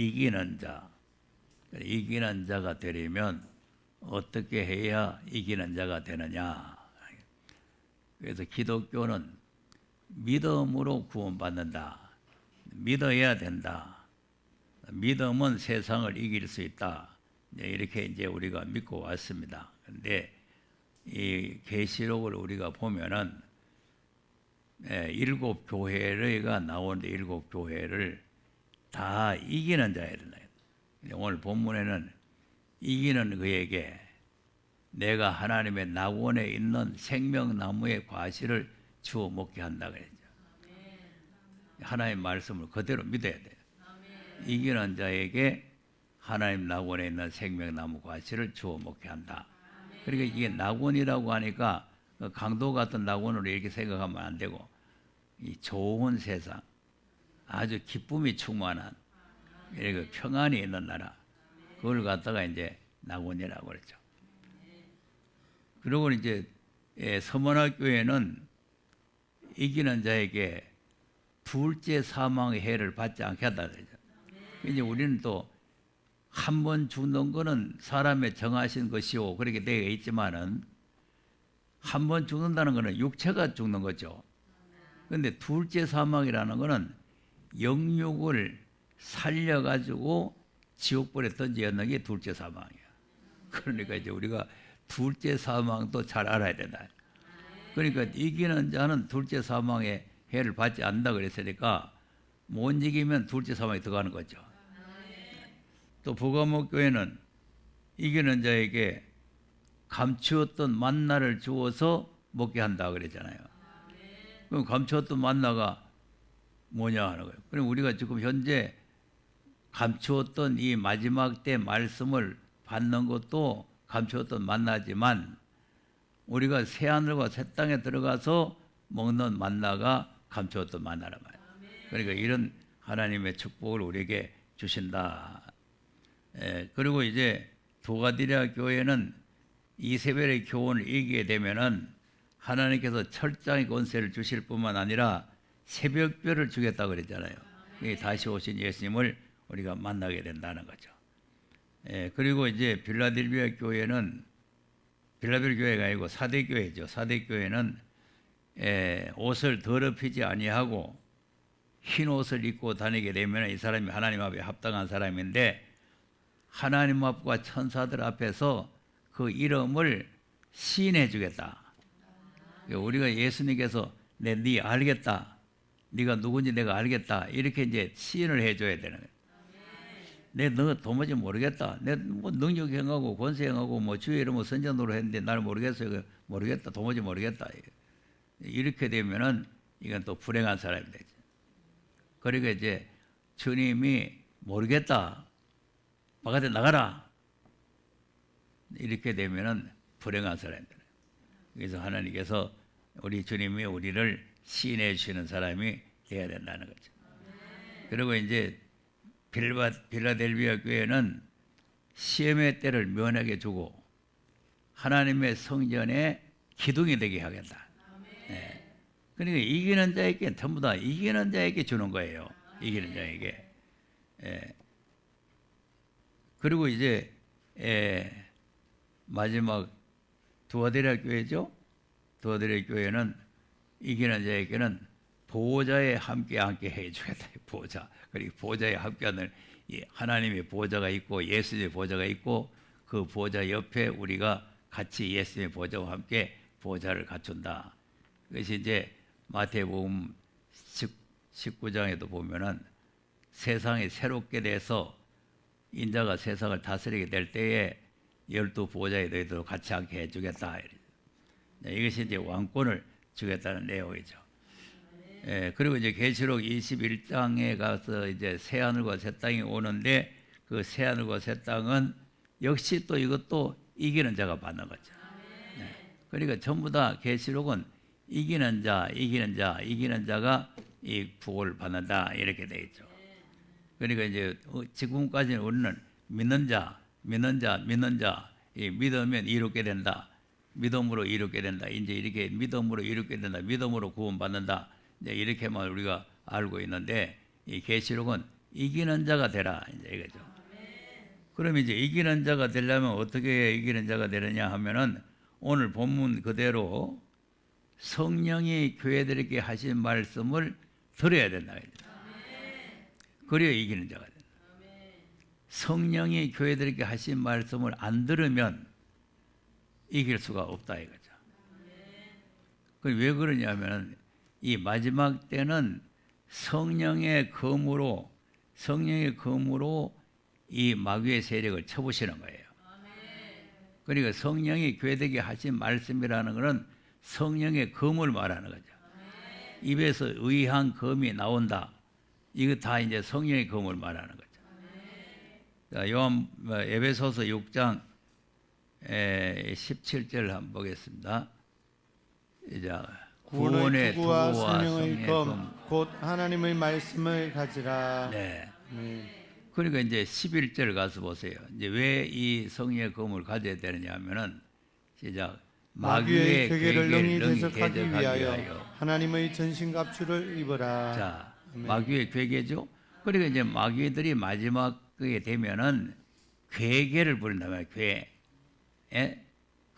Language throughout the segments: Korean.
이기는 자, 이기는 자가 되려면 어떻게 해야 이기는 자가 되느냐. 그래서 기독교는 믿음으로 구원받는다. 믿어야 된다. 믿음은 세상을 이길 수 있다. 이제 이렇게 이제 우리가 믿고 왔습니다. 근데 이 계시록을 우리가 보면은 예, 일곱 교회가 나오는데 일곱 교회를 다 이기는 자야 된다. 오늘 본문에는 이기는 그에게 내가 하나님의 낙원에 있는 생명나무의 과실을 주어 먹게 한다 그랬죠. 하나님 말씀을 그대로 믿어야 돼요. 이기는 자에게 하나님 낙원에 있는 생명나무 과실을 주어 먹게 한다. 그러니까 이게 낙원이라고 하니까 그 강도 같은 낙원으로 이렇게 생각하면 안 되고 이 좋은 세상, 아주 기쁨이 충만한 이렇게 평안이 있는 나라 그걸 갖다가 이제 낙원이라고 그랬죠. 그리고 이제 예, 서문학교에는 이기는 자에게 둘째 사망의 해를 받지 않게 한다 그러죠. 이제 우리는 또 한 번 죽는 거는 사람의 정하신 것이오 그렇게 되어 있지만은 한 번 죽는다는 거는 육체가 죽는 거죠. 근데 둘째 사망이라는 거는 영육을 살려가지고 지옥불에 던지었는 게 둘째 사망이야. 그러니까 이제 우리가 둘째 사망도 잘 알아야 된다. 그러니까 이기는 자는 둘째 사망의 해를 받지 않는다 그랬으니까 못 이기면 둘째 사망에 들어가는 거죠. 또 부가목 교회는 이기는 자에게 감추었던 만나를 주어서 먹게 한다 그랬잖아요. 그럼 감추었던 만나가 뭐냐 하는 거예요. 그럼 우리가 지금 현재 감추었던 이 마지막 때 말씀을 받는 것도 감추었던 만나지만 우리가 새 하늘과 새 땅에 들어가서 먹는 만나가 감추었던 만나란 말이에요. 그러니까 이런 하나님의 축복을 우리에게 주신다. 예, 그리고 이제 도가디라 교회는 이세벨의 교훈을 이기게 되면은 하나님께서 철장의 권세를 주실 뿐만 아니라 새벽별을 주겠다 그랬잖아요. 이 다시 오신 예수님을 우리가 만나게 된다는 거죠. 예, 그리고 이제 빌라델비아 교회는 빌라델 교회가 아니고 사대 교회죠. 사대 교회는 예, 옷을 더럽히지 아니하고 흰 옷을 입고 다니게 되면 이 사람이 하나님 앞에 합당한 사람인데 하나님 앞과 천사들 앞에서 그 이름을 시인해 주겠다. 우리가 예수님께서 내네 알겠다. 네가 누군지 내가 알겠다. 이렇게 이제 시인을 해 줘야 되는 거예요. 내너 도무지 모르겠다. 내뭐 능력 행하고 권세 행하고 뭐 주의 이름 뭐 선전으로 했는데 나를 모르겠어요. 모르겠다. 도무지 모르겠다. 이렇게 되면은 이건 또 불행한 사람이 되죠. 그러니까 이제 주님이 모르겠다. 바깥에 나가라. 이렇게 되면은 불행한 사람이 돼요. 그래서 하나님께서 우리 주님이 우리를 시인해 주시는 사람이 되어야 된다는 거죠. 그리고 이제 빌라, 빌라델비아 교회는 시험의 때를 면하게 주고 하나님의 성전에 기둥이 되게 하겠다. 네. 그러니까 이기는 자에게 전부 다 이기는 자에게 주는 거예요. 이기는 자에게. 예. 그리고 이제 예, 마지막 두아데라 교회죠. 두아데라 교회는 이기는 자에게는 보호자에 함께 함께 해주겠다. 보호자. 그리고 보호자에 함께하는 하나님의 보호자가 있고 예수님의 보호자가 있고 그 보호자 옆에 우리가 같이 예수님의 보호자와 함께 보호자를 갖춘다. 그것이 이제 마태복음 19장에도 보면은 세상이 새롭게 돼서 인자가 세상을 다스리게 될 때에 열두 보호자에 너희도 같이 함께 해주겠다. 네, 이것이 이제 왕권을 주겠다는 내용이죠. 예, 그리고 이제 계시록 21장에 가서 이제 새 하늘과 새 땅이 오는데 그 새 하늘과 새 땅은 역시 또 이것도 이기는 자가 받는 거죠. 네. 그러니까 전부 다 계시록은 이기는 자, 이기는 자, 이기는 자가 이 복을 받는다 이렇게 돼 있죠. 그러니까 이제 어, 지금까지는 우리는 믿는 자, 믿는 자, 믿는 자, 이 믿으면 이롭게 된다. 믿음으로 이롭게 된다. 이제 이렇게 믿음으로 이롭게 된다. 믿음으로 구원받는다. 이제 이렇게만 우리가 알고 있는데 이 계시록은 이기는 자가 되라 이제 이거죠. 그럼 이제 이기는 자가 되려면 어떻게 이기는 자가 되느냐 하면은 오늘 본문 그대로 성령이 교회들에게 하신 말씀을 들어야 된다. 그래야 이기는 자가 된다. 성령이 교회들에게 하신 말씀을 안 들으면 이길 수가 없다 이거죠. 그왜 그러냐면 이 마지막 때는 성령의 검으로 성령의 검으로 이 마귀의 세력을 쳐부시는 거예요. 그러니까 성령이 교회에게 하신 말씀이라는 것은 성령의 검을 말하는 거죠. 입에서 의한 검이 나온다. 이거 다 이제 성령의 검을 말하는 거죠. 자, 요한 어, 에베소서 6장 17절 한번 보겠습니다. 이제 구원의 투구와 성령의 검, 검. 곧 하나님의 말씀을 가지라. 네. 아멘. 그러니까 이제 11절 가서 보세요. 이제 왜 이 성령의 검을 가져야 되느냐 하면은 시작 마귀의 괴계를 능히 대적하기 위하여 하나님의 전신갑주를 입어라. 자, 아멘. 마귀의 괴계죠. 그러니까 이제 마귀들이 마지막에 되면은 괴계를 말이에요. 괴. 예?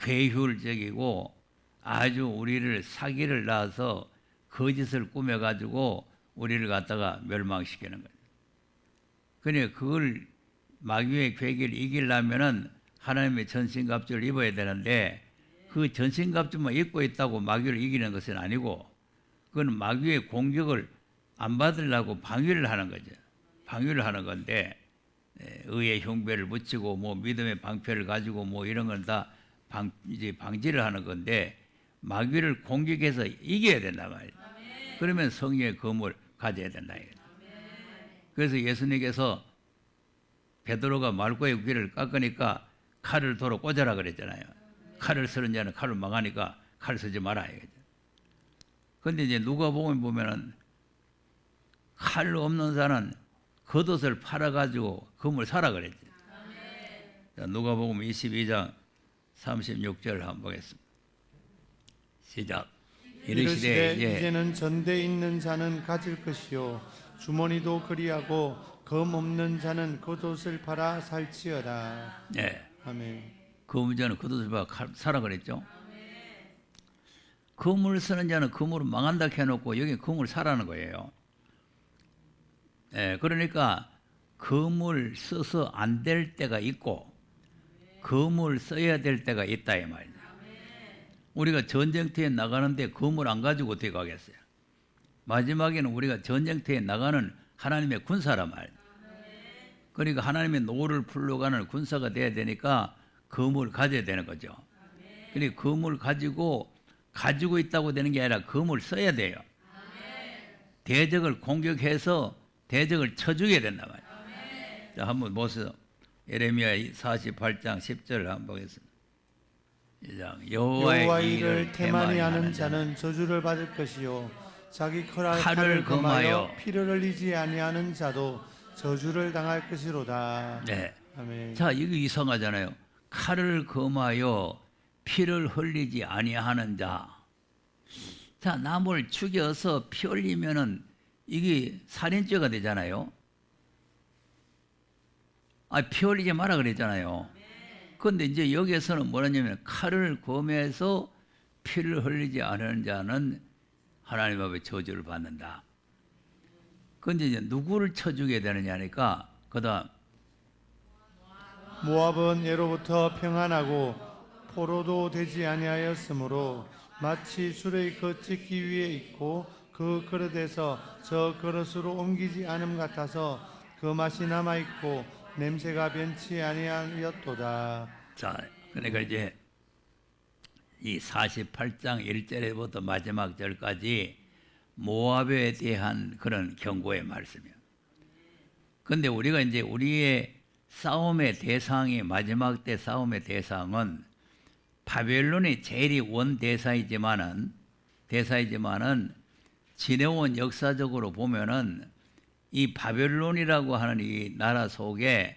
괴율적이고 아주 우리를 사기를 낳아서 거짓을 꾸며 가지고 우리를 갖다가 멸망시키는 거예요. 그러니까 그걸 마귀의 괴계를 이기려면은 하나님의 전신갑주를 입어야 되는데 그 전신갑주만 입고 있다고 마귀를 이기는 것은 아니고 그건 마귀의 공격을 안 받으려고 방위를 하는 거죠. 방위를 하는 건데 예, 의의 흉배를 붙이고 뭐 믿음의 방패를 가지고 뭐 이런 건 다 방, 이제 방지를 하는 건데 마귀를 공격해서 이겨야 된단 말이에요. 그러면 성령의 검을 가져야 된다. 이거죠. 그래서 예수님께서 베드로가 말고의 귀를 깎으니까 칼을 도로 꽂아라 그랬잖아요. 칼을 쓰는 자는 칼을 망하니까 칼 쓰지 마라 이거죠. 근데 이제 누가복음 보면은 칼 없는 자는 겉옷을 팔아가지고 금을 사라 그랬죠. 자, 누가복음 22장 36절 한번 보겠습니다. 시작. 이르시되 이제 이제는 전대 있는 자는 가질 것이요 주머니도 그리하고 검 없는 자는 겉옷을 팔아 살지어다. 네. 아멘. 그 문제는 겉옷을 봐 사라 그랬죠. 금을 쓰는 자는 금으로 망한다 해놓고 여기 금을 사라는 거예요. 예, 그러니까 금을 써서 안 될 때가 있고 금을 써야 될 때가 있다 이 말이죠. 우리가 전쟁터에 나가는데 금을 안 가지고 어떻게 가겠어요? 마지막에는 우리가 전쟁터에 나가는 하나님의 군사란 말이에요. 그러니까 하나님의 노를 풀러가는 군사가 돼야 되니까 금을 가져야 되는 거죠. 그러니까 금을 가지고 가지고 있다고 되는 게 아니라 금을 써야 돼요. 대적을 공격해서 대적을 쳐주게 된단 말이에요. 자, 한번 보세요. 예레미야 48장 10절을 한번 보겠습니다. 여호와의 여호와의 일을 태만히 하는 자는 저주를 받을 것이요 자기 칼을, 칼을 검하여 피를 흘리지 아니하는 자도 저주를 당할 것이로다. 네. 아멘. 자, 이거 이상하잖아요. 칼을 검하여 피를 흘리지 아니하는 자. 자, 남을 죽여서 피 흘리면은 이게 살인죄가 되잖아요. 아, 피 흘리지 마라 그랬잖아요. 그런데 이제 여기에서는 뭐라냐면 칼을 검해서 피를 흘리지 않은 자는 하나님 앞에 저주를 받는다. 근데 이제 누구를 쳐주게 되느냐니까 그다음 모압은 예로부터 평안하고 포로도 되지 아니하였으므로 마치 술의 겉짓기 위에 있고 그 그릇에서 저 그릇으로 옮기지 않음 같아서 그 맛이 남아 있고 냄새가 변치 아니하였도다. 자, 그러니까 이제 이 48장 1절에부터 마지막 절까지 모압에 대한 그런 경고의 말씀이에요. 근데 우리가 이제 우리의 싸움의 대상이 마지막 때 싸움의 대상은 바벨론이 제일이 원 대사이지만은 대사이지만은 지내온 역사적으로 보면은 이 바벨론이라고 하는 이 나라 속에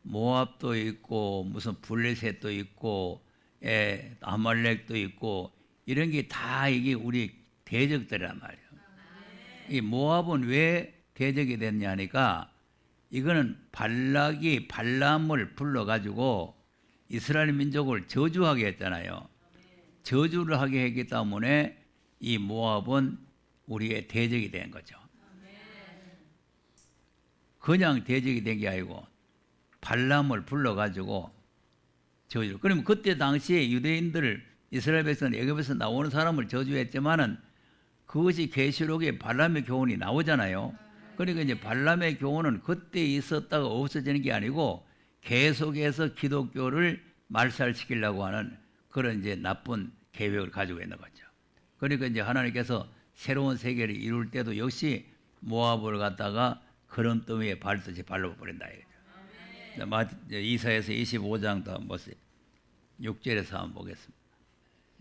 모압도 있고 무슨 블레셋도 있고 에 아말렉도 있고 이런 게 다 이게 우리 대적들이란 말이에요. 이 모압은 왜 대적이 됐냐니까 이거는 발락이 발람을 불러가지고 이스라엘 민족을 저주하게 했잖아요. 저주를 하게 했기 때문에 이 모압은 우리의 대적이 된 거죠. 그냥 대적이 된 게 아니고 발람을 불러가지고 저주. 그러면 그때 당시에 유대인들 이스라엘 백성은 애굽에서 나오는 사람을 저주했지만은 그것이 계시록에 발람의 교훈이 나오잖아요. 그러니까 이제 발람의 교훈은 그때 있었다가 없어지는 게 아니고 계속해서 기독교를 말살시키려고 하는 그런 이제 나쁜 계획을 가지고 있는 거죠. 그러니까 이제 하나님께서 새로운 세계를 이룰 때도 역시 모압을 갖다가 그런더미에 발듯이 발라버린다 이거죠. 이사에서 25장 더 보세요. 6절에서 한번 보겠습니다.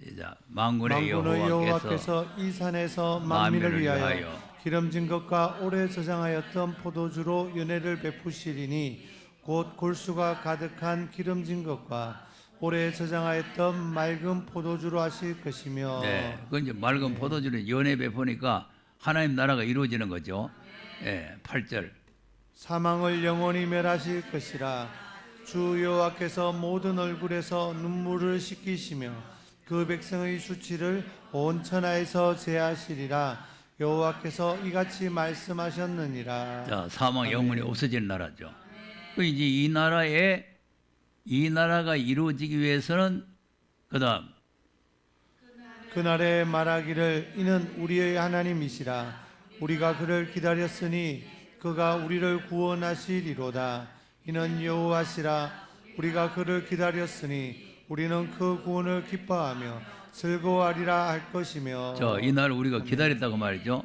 시작. 만군의 여호와께서 이 산에서 만민을 위하여 위하여 기름진 것과 오래 저장하였던 포도주로 연회를 베푸시리니 곧 골수가 가득한 기름진 것과 오래 저장하였던 맑은 포도주로 하실 것이며 네, 그 이제 맑은 포도주를 연애 베푸니까 하나님 나라가 이루어지는 거죠. 예, 8절. 사망을 영원히 멸하실 것이라 주 여호와께서 모든 얼굴에서 눈물을 씻기시며 그 백성의 수치를 온 천하에서 제하시리라 여호와께서 이같이 말씀하셨느니라 자, 사망 영원히 없어지는 나라죠. 그 이제 이 나라에 이 나라가 이루어지기 위해서는 그다음 그날에 말하기를 이는 우리의 하나님이시라 우리가 그를 기다렸으니 그가 우리를 구원하시리로다 이는 여호와시라 우리가 그를 기다렸으니 우리는 그 구원을 기뻐하며 즐거워하리라 할 것이며 저 이날 우리가 기다렸다고 말이죠.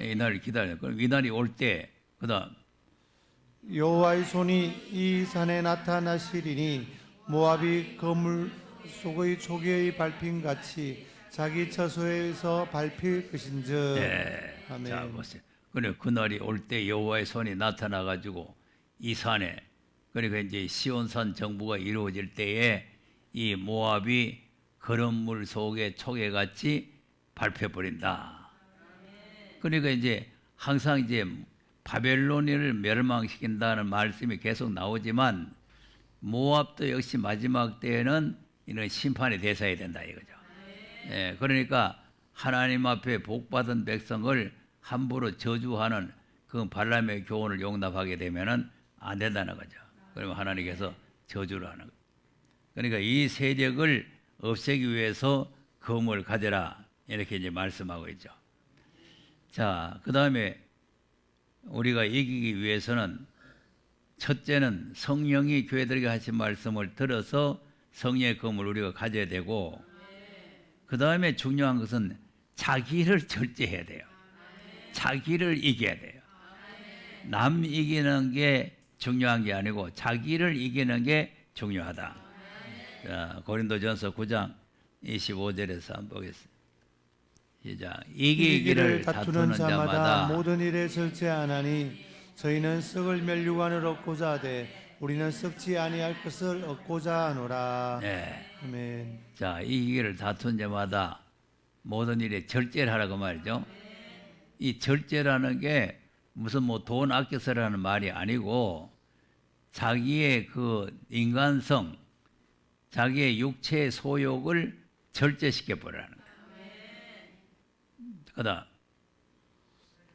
예, 이날을 기다려. 그럼 이날이 올 때 그다음 여호와의 손이 이 산에 나타나시리니 모압이 거물 속의 초기의 밟힘 같이 자기 처소에서 밟힐 것인즉 예. 아멘. 자 보세요. 그래 그날이 올 때 여호와의 손이 나타나 가지고 이 산에 그러니까 이제 시온산 정부가 이루어질 때에 이 모압이 거름물 속에 초계같이 밟혀 버린다. 그러니까 이제 항상 이제 바벨로니를 멸망시킨다는 말씀이 계속 나오지만 모압도 역시 마지막 때에는 이런 심판의 대상이 된다 이거죠. 예, 그러니까 하나님 앞에 복 받은 백성을 함부로 저주하는 그 발람의 교훈을 용납하게 되면은 안 된다는 거죠. 그러면 하나님께서 저주를 하는 거예요. 그러니까 이 세력을 없애기 위해서 검을 가져라 이렇게 이제 말씀하고 있죠. 자, 그 다음에 우리가 이기기 위해서는 첫째는 성령이 교회들에게 하신 말씀을 들어서 성령의 검을 우리가 가져야 되고 그 다음에 중요한 것은 자기를 절제해야 돼요. 자기를 이겨야 돼요. 남 이기는 게 중요한 게 아니고 자기를 이기는 게 중요하다. 자, 고린도전서 9장 25절에서 한번 보겠습니다. 시작. 이기기를 다투는 자마다 모든 일에 절제하나니 저희는 썩을 멸류관을 얻고자 하되 우리는 썩지 아니할 것을 얻고자 하노라 네. 아멘 자, 이기기를 다툰 자마다 모든 일에 절제를 하라고 말이죠. 이 절제라는 게 무슨 뭐 돈 아껴 서라는 말이 아니고 자기의 그 인간성, 자기의 육체의 소욕을 절제시켜 버리라는 그다음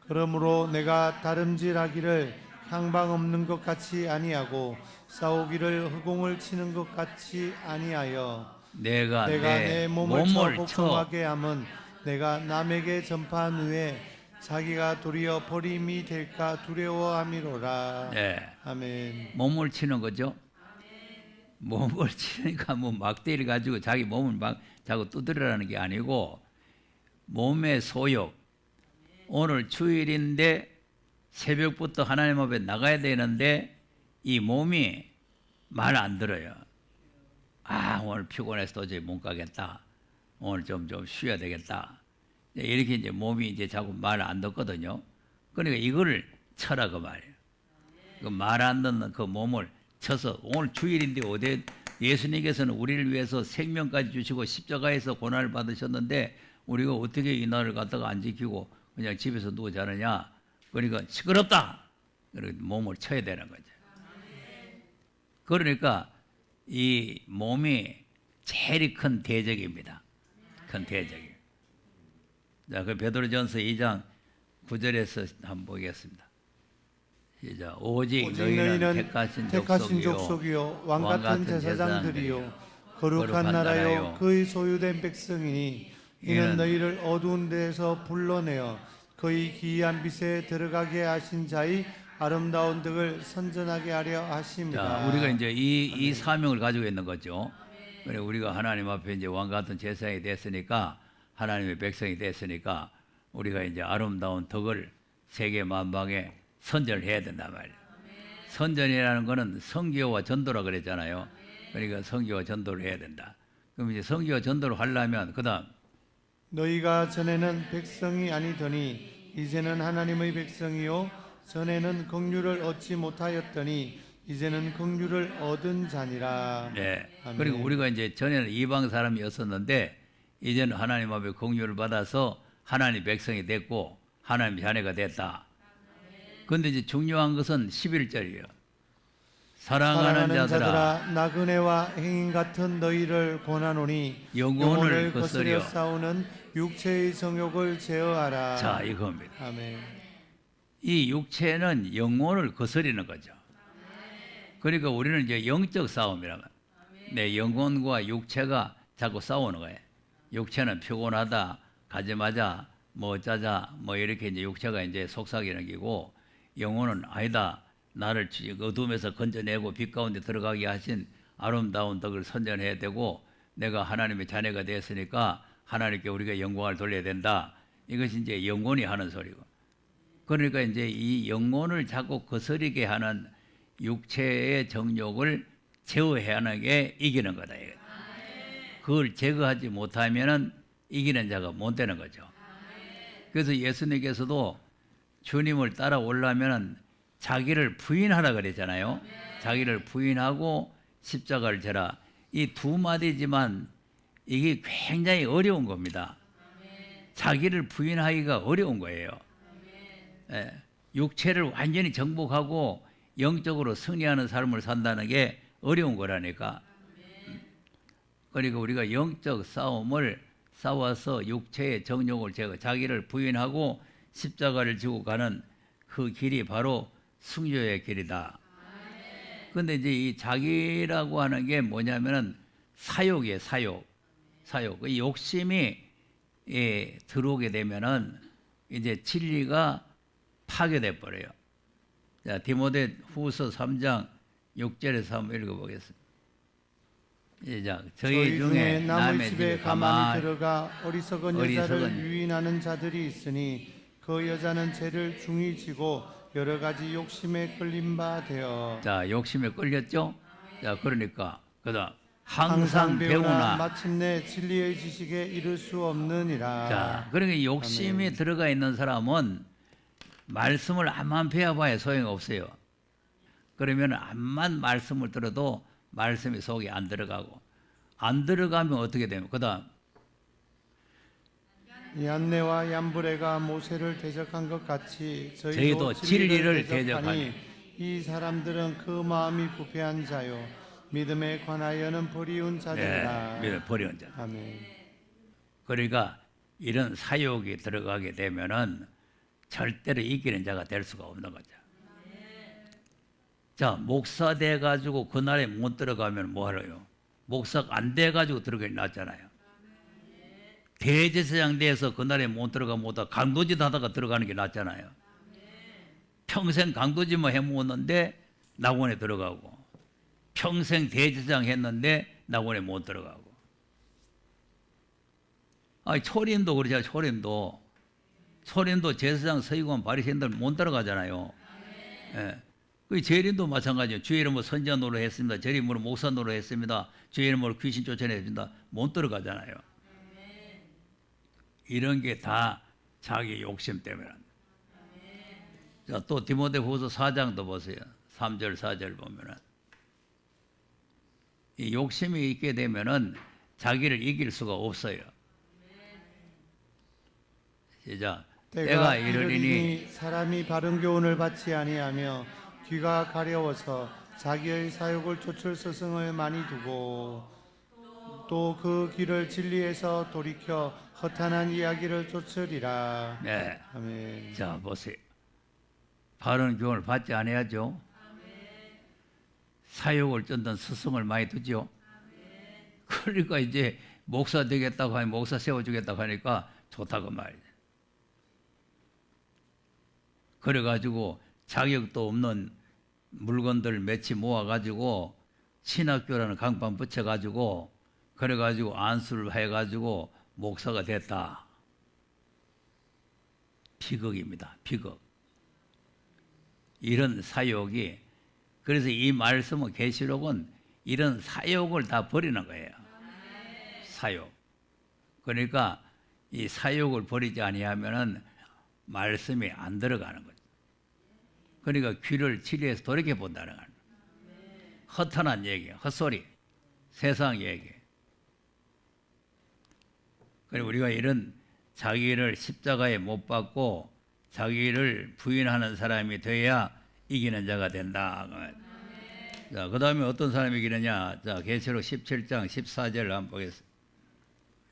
그러므로 내가 다름질하기를 향방 없는 것 같이 아니하고 싸우기를 허공을 치는 것 같이 아니하여 내가, 내가 내, 내 몸을, 몸을 복종하게 함은 내가 남에게 전파한 후에 자기가 도리어 버림이 될까 두려워함이로라 네. 아멘 몸을 치는 거죠. 몸을 치니까 뭐 막대기를 가지고 자기 몸을 막 자꾸 두드리라는 게 아니고 몸의 소욕. 오늘 주일인데 새벽부터 하나님 앞에 나가야 되는데 이 몸이 말 안 들어요. 아 오늘 피곤해서 도저히 못 가겠다. 오늘 좀 좀 쉬어야 되겠다. 이렇게 이제 몸이 이제 자꾸 말 안 듣거든요. 그러니까 이거를 쳐라 그 말이에요. 그 말 안 듣는 그 몸을 쳐서 오늘 주일인데 어디 예수님께서는 우리를 위해서 생명까지 주시고 십자가에서 고난을 받으셨는데 우리가 어떻게 이 날을 갖다가 안 지키고 그냥 집에서 누워 자느냐? 그러니까 시끄럽다. 그리고 몸을 쳐야 되는 거죠. 그러니까 이 몸이 제일 큰 대적입니다. 큰 대적이. 자, 그 베드로전서 2장 9절에서 한번 보겠습니다. 시작. 오직, 오직 너희는, 택하신, 택하신 족속이요 왕왕 같은 제사장들이요 거룩한. 나라요 그의 소유된 백성이니 이는 너희를 어두운 데에서 불러내어 그의 기이한 빛에 들어가게 하신 자의 아름다운 덕을 선전하게 하려 하십니다. 자, 우리가 이제 이, 이 사명을 가지고 있는 거죠. 그래 우리가 하나님 앞에 이제 왕 같은 제사장이 됐으니까 하나님의 백성이 됐으니까 우리가 이제 아름다운 덕을 세계 만방에 선전을 해야 된단 말이에요. 선전이라는 거는 성교와 전도라 그랬잖아요. 그러니까 성교와 전도를 해야 된다. 그럼 이제 성교와 전도를 하려면 그다음 너희가 전에는 백성이 아니더니 이제는 하나님의 백성이요 전에는 긍휼을 얻지 못하였더니 이제는 긍휼을 얻은 자니라. 네. 아멘. 그리고 우리가 이제 전에는 이방 사람이었었는데 이제는 하나님 앞에 공유를 받아서 하나님 백성이 됐고 하나님 자녀가 됐다. 그런데 이제 중요한 것은 11절이에요. 사랑하는 사랑하는 자들아 자들아 나그네와 행인 같은 너희를 권하노니 영혼을 거스려 거스려 싸우는 육체의 정욕을 제어하라. 자 이겁니다. 아멘. 이 육체는 영혼을 거스리는 거죠. 그러니까 우리는 이제 영적 싸움이라면 내 영혼과 육체가 자꾸 싸우는 거예요. 육체는 피곤하다, 가지마자, 뭐 어쩌자, 뭐 이렇게 이제 육체가 이제 속삭이는 기고 영혼은 아니다. 나를 지- 어둠에서 건져내고 빛 가운데 들어가게 하신 아름다운 덕을 선전해야 되고 내가 하나님의 자녀가 되었으니까 하나님께 우리가 영광을 돌려야 된다. 이것이 이제 영혼이 하는 소리고. 그러니까 이제 이 영혼을 자꾸 거스리게 하는 육체의 정욕을 제어해야 하는 게 이기는 거다. 그걸 제거하지 못하면은 이기는 자가 못 되는 거죠. 그래서 예수님께서도 주님을 따라오려면은 자기를 부인하라 그랬잖아요. 자기를 부인하고 십자가를 져라. 이 두 마디지만 이게 굉장히 어려운 겁니다. 자기를 부인하기가 어려운 거예요. 예, 육체를 완전히 정복하고 영적으로 승리하는 삶을 산다는 게 어려운 거라니까. 그러니까 우리가 영적 싸움을 싸워서 육체의 정욕을 제거, 자기를 부인하고 십자가를 지고 가는 그 길이 바로 승조의 길이다. 근데 이제 이 자기라고 하는 게 뭐냐면은 사욕이에요, 사욕. 사욕. 이 욕심이 예, 들어오게 되면은 이제 진리가 파괴돼 버려요. 자, 디모데 후서 3장 6절에서 한번 읽어보겠습니다. 시작. 저희, 중에 남의 집에 가만히 들어가 어리석은 어리석은 여자를 유인하는 자들이 있으니 그 여자는 죄를 중히 지고 여러 가지 욕심에 끌린 바 되어 자 욕심에 끌렸죠. 자 그러니까 그다음 항상 배우나 마침내 진리의 지식에 이를 수 없느니라. 자, 그러니까 욕심이 들어가 있는 사람은 말씀을 암만 배워봐야 소용없어요. 그러면 암만 말씀을 들어도 말씀이 속에 안 들어가고 안 들어가면 어떻게 되면 그다음 얀네와 얀브레가 모세를 대적한 것 같이 저희도, 저희도 진리를 대적하니. 이 사람들은 그 마음이 부패한 자요 믿음에 관하여는 버리운 자들이라. 네, 믿어 버리는 자. 아멘. 그러니까 이런 사욕이 들어가게 되면은 절대로 이기는 자가 될 수가 없는 거죠. 자, 목사 돼 가지고 그날에 못 들어가면 뭐 하래요? 목사 안 돼 가지고 들어가기 낫잖아요. 대제사장 돼서 그날에 못 들어가 못하 강도짓 하다가 들어가는 게 낫잖아요. 평생 강도짓만 해먹었는데 낙원에 들어가고 평생 대제사장 했는데 낙원에 못 들어가고 아니 초림도 그러잖아요. 초림도 초림도 제사장 서기관 바리새인들 못 따라가잖아요. 예. 그 재림도 마찬가지예요. 주의 이름으로 선지자 노릇 했습니다. 제 이름으로 목사 노릇 했습니다. 주의 이름으로 귀신 쫓아냈습니다. 못 들어가잖아요. 이런 게 다 자기 욕심 때문에. 자, 또 디모데후서 4장도 보세요. 3절 4절 보면은 이 욕심이 있게 되면은 자기를 이길 수가 없어요. 시작. 때가 이르리니 사람이 바른 교훈을 받지 아니하며 귀가 가려워서 자기의 사욕을 쫓을 스승을 많이 두고 또 그 길을 진리에서 돌이켜 허탄한 이야기를 쫓으리라. 네. 아멘. 자 보세요. 바른 교훈을 받지 않아야죠. 사욕을 쫓는 스승을 많이 두죠. 그러니까 이제 목사 되겠다고 하니 목사 세워주겠다고 하니까 좋다고 말이죠. 그래가지고 자격도 없는 물건들 몇치 모아가지고 신학교라는 강판 붙여가지고 그래가지고 안수를 해가지고 목사가 됐다. 비극입니다. 비극. 이런 사욕이 그래서 이 말씀은 계시록은 이런 사욕을 다 버리는 거예요. 사욕. 그러니까 이 사욕을 버리지 아니하면은 말씀이 안 들어가는 거죠. 그러니까 귀를 치리해서 돌이켜 본다는 거예요. 허탄한 얘기, 헛소리, 세상 얘기. 그리고 우리가 이런 자기를 십자가에 못 박고 자기를 부인하는 사람이 돼야 이기는 자가 된다. 자, 그 다음에 어떤 사람이 이기느냐? 자, 계시록 17장 14절을 한번 보겠습니다.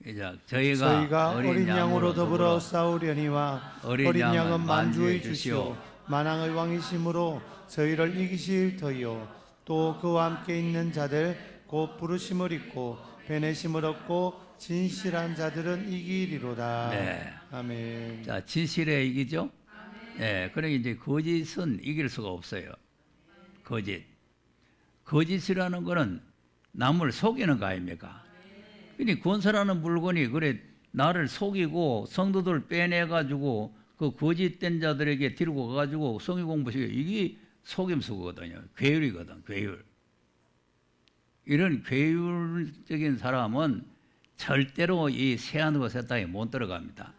이제 저희가, 저희가 어린 양으로 더불어 싸우려니와 어린 어린 양은 만주의 주시오. 만왕의 왕이심으로 저희를 이기실 터이요 또 그와 함께 있는 자들 곧 부르심을 입고 베내심을 얻고 진실한 자들은 이기리로다 네. 아멘 자, 진실에 이기죠? 예, 그러니 이제 거짓은 이길 수가 없어요. 거짓. 거짓이라는 거는 남을 속이는 거 아닙니까? 그니 권세라는 물건이 그래 나를 속이고 성도들 빼내 가지고 그 거짓된 자들에게 데리고 가 가지고 성의 공부시켜 이게 속임수거든요. 괴율이거든, 괴율. 이런 괴율적인 사람은 절대로 이 세안과 세상에 못 들어갑니다.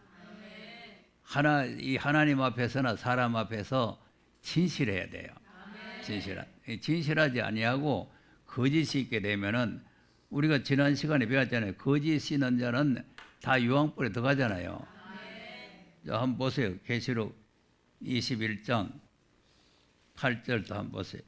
하나 이 하나님 앞에서나 사람 앞에서 진실해야 돼요. 진실한 이 진실하지 아니하고 거짓이 있게 되면은 우리가 지난 시간에 배웠잖아요. 거짓 있는 자는 다 유황불에 들어가잖아요. 자, 한번 보세요. 계시록 21장 8절도 한번 보세요.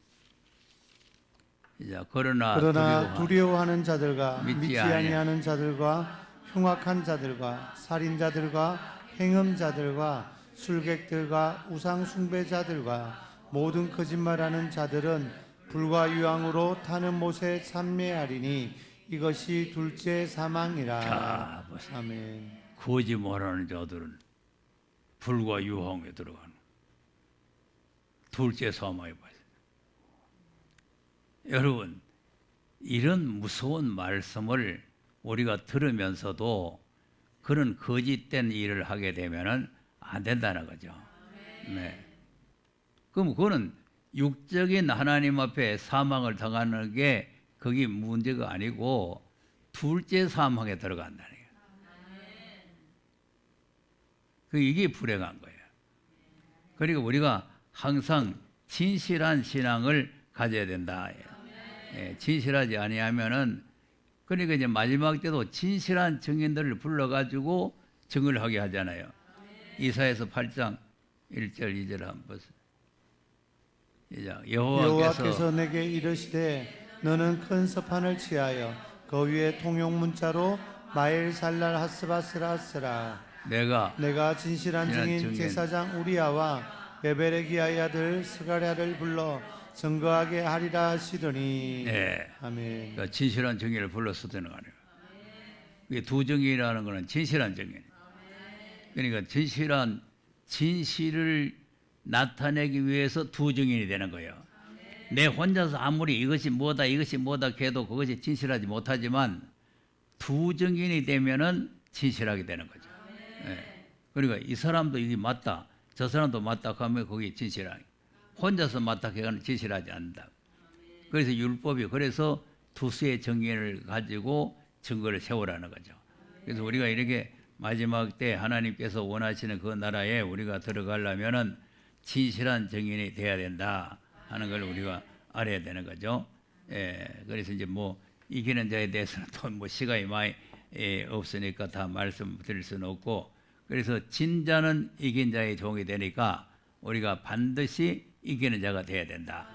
이제 그러나, 그러나 두려워 두려워하는 자들과 믿지 믿지 아니하- 아니하는 자들과 흉악한 자들과 살인자들과 행음자들과 술객들과 우상 숭배자들과 모든 거짓말하는 자들은 불과 유황으로 타는 못에 참매하리니 이것이 둘째 사망이라. 자. 아멘. 거짓 말하는 자들은 불과 유황에 들어가는 둘째 사망에 빠져. 여러분 이런 무서운 말씀을 우리가 들으면서도 그런 거짓된 일을 하게 되면은 안 된다는 거죠. 네. 그럼 그거는 육적인 하나님 앞에 사망을 당하는 게 그게 문제가 아니고 둘째 사망에 들어간다는 거예요. 그 이게 불행한 거예요. 그리고 우리가 항상 진실한 신앙을 가져야 된다. 예, 진실하지 아니하면은 그러니까 이제 마지막 때도 진실한 증인들을 불러가지고 증을 하게 하잖아요. 이사에서 8장 1절 2절 한번 보세요. 여호와께서 여호와께서 내게 이르시되 너는 큰 서판을 취하여 그 위에 통용 문자로 마엘 살랄 하스바스라 하스라 내가 내가 진실한 증인 증인 제사장 우리야와 베베레기야의 아들 스가랴를 불러 증거하게 하리라 하시더니 예, 아멘 그 진실한 증인을 불러서 되는 거아니에요 이게 두 증인이라는 거는 진실한 증인. 그러니까 진실한 진실을 나타내기 위해서 두 증인이 되는 거예요. 내 혼자서 아무리 이것이 뭐다 이것이 뭐다 해도 그것이 진실하지 못하지만 두 증인이 되면은 진실하게 되는 거죠. 예. 그러니까 이 사람도 이게 맞다, 저 사람도 맞다 하면 그게 진실하게. 혼자서 맞다 해가는 진실하지 않는다. 그래서 율법이 그래서 두수의 정의를 가지고 증거를 세우라는 거죠. 그래서 우리가 이렇게 마지막 때 하나님께서 원하시는 그 나라에 우리가 들어가려면은 진실한 정인이 돼야 된다 하는 걸 우리가 알아야 되는 거죠. 예, 그래서 이제 뭐 이기는 자에 대해서는 또 뭐 시간이 많이 예, 없으니까 다 말씀드릴 수는 없고 그래서 진자는 이긴 자의 종이 되니까 우리가 반드시 이기는 자가 돼야 된다.